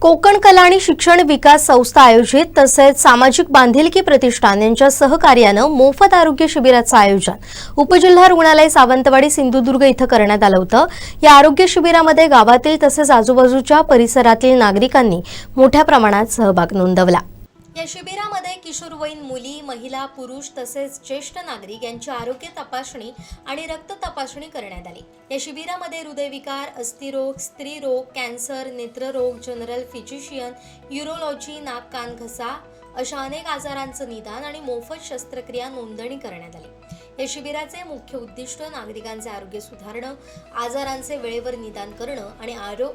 कोकण कला आणि शिक्षण विकास संस्था आयोजित तसेच सामाजिक बांधिलकी प्रतिष्ठान यांच्या सहकार्यानं मोफत आरोग्य शिबिराचं आयोजन उपजिल्हा रुग्णालय सावंतवाडी सिंधुदुर्ग इथं करण्यात आलं होतं. या आरोग्य शिबिरामध्ये गावातील तसेच आजूबाजूच्या परिसरातील नागरिकांनी मोठ्या प्रमाणात सहभाग नोंदवला. या शिबिरामध्ये किशोरवयीन मुली महिला पुरुष तसेच ज्येष्ठ नागरिक यांची आरोग्य तपासणी आणि रक्त तपासणी करण्यात आली. या शिबिरामध्ये हृदयविकार अस्थिरोग स्त्रीरोग कॅन्सर नेत्ररोग जनरल फिजिशियन युरोलॉजी नाक कान घसा अशा अनेक आजारांचं निदान आणि मोफत शस्त्रक्रिया नोंदणी करण्यात आली. या शिबिराचे मुख्य उद्दिष्ट नागरिकांचे आरोग्य सुधारणं आजारांचे वेळेवर निदान करणं आणि आरो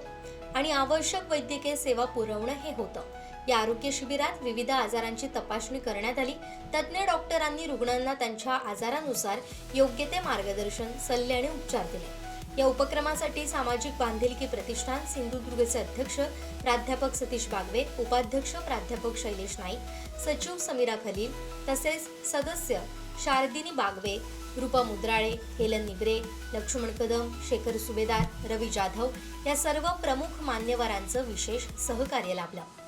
आणि आवश्यक वैद्यकीय सेवा पुरवणं हे होतं. या आरोग्य शिबिरात विविध आजारांची तपासणी करण्यात आली. तज्ज्ञ डॉक्टरांनी रुग्णांना त्यांच्या आजारानुसार योग्य ते मार्गदर्शन सल्ले आणि उपचार दिले. या उपक्रमासाठी सामाजिक बांधिलकी प्रतिष्ठान सिंधुदुर्गचे अध्यक्ष प्राध्यापक सतीश बागवे उपाध्यक्ष प्राध्यापक शैलेश नाईक सचिव समीरा खलील तसेच सदस्य शारदिनी बागवे रूपा मुद्राळे हेलन निगरे लक्ष्मण कदम शेखर सुभेदार रवी जाधव या सर्व प्रमुख मान्यवरांचं विशेष सहकार्य लाभलं.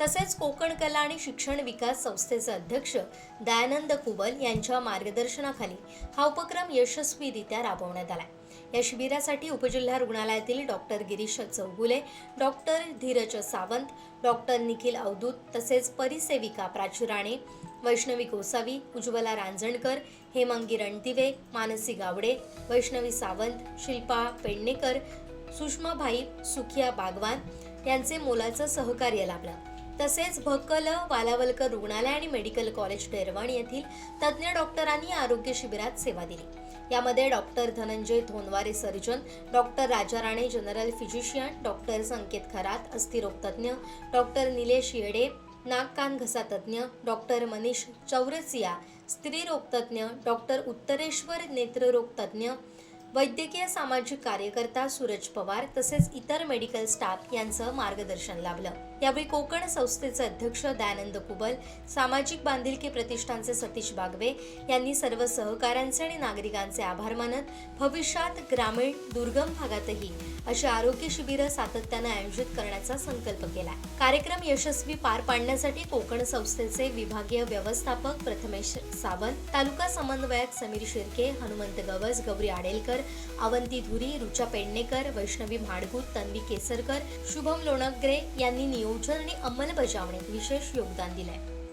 तसेच कोकण कला आणि शिक्षण विकास संस्थेचे अध्यक्ष दयानंद कुबल यांच्या मार्गदर्शनाखाली हा उपक्रम यशस्वीरित्या राबवण्यात आला या शिबिरासाठी उपजिल्हा रुग्णालयातील doctor Girish Chougule doctor Dhiraj Sawant doctor Nikhil Avdhut तसेच परिसेविका प्राची राणे वैष्णवी गोसावी उज्ज्वला रांजणकर हेमांगी रणदिवे मानसी गावडे वैष्णवी सावंत शिल्पा पेडणेकर सुषमाभाई सुखिया बागवान यांचे मोलाचं सहकार्य लाभलं. तसेच भक्कल वालावलकर रुग्णालय आणि मेडिकल कॉलेज डेरवाण येथील तज्ज्ञ डॉक्टरांनी आरोग्य शिबिरात सेवा दिली. यामध्ये doctor Dhananjay Dhonware surgeon doctor Raja Rane general physician doctor Sanket Kharat अस्थिरोग doctor Nilesh Yede नागकान घसा तज्ज्ञ डॉक्टर मनीष चौरसिया स्त्रीरोग तज्ज्ञ डॉक्टर उत्तरेश्वर नेत्ररोग तज्ज्ञ वैद्यकीय सामाजिक कार्यकर्ता सूरज पवार तसेच इतर मेडिकल स्टाफ यांचं मार्गदर्शन लाभलं. यावेळी कोकण संस्थेचे अध्यक्ष दयानंद कुबल सामाजिक बांधिलकी प्रतिष्ठानचे सतीश बागवे यांनी सर्व सहकाऱ्यांचे आणि नागरिकांचे आभार मानत भविष्यात ग्रामीण दुर्गम भागातही अशी आरोग्य शिबिरं सातत्यानं आयोजित करण्याचा संकल्प केला कार्यक्रम यशस्वी पार पाडण्यासाठी कोकण संस्थेचे विभागीय व्यवस्थापक प्रथमेश सावंत तालुका समन्वयक समीर शिर्के हनुमंत गवस गौरी आडेलकर अवंती धुरी रुचा पेडणेकर वैष्णवी माडगूत तन्वी केसरकर शुभम लोणगरे यांनी नियोजन आणि अंमलबजावणीत विशेष योगदान दिलंय.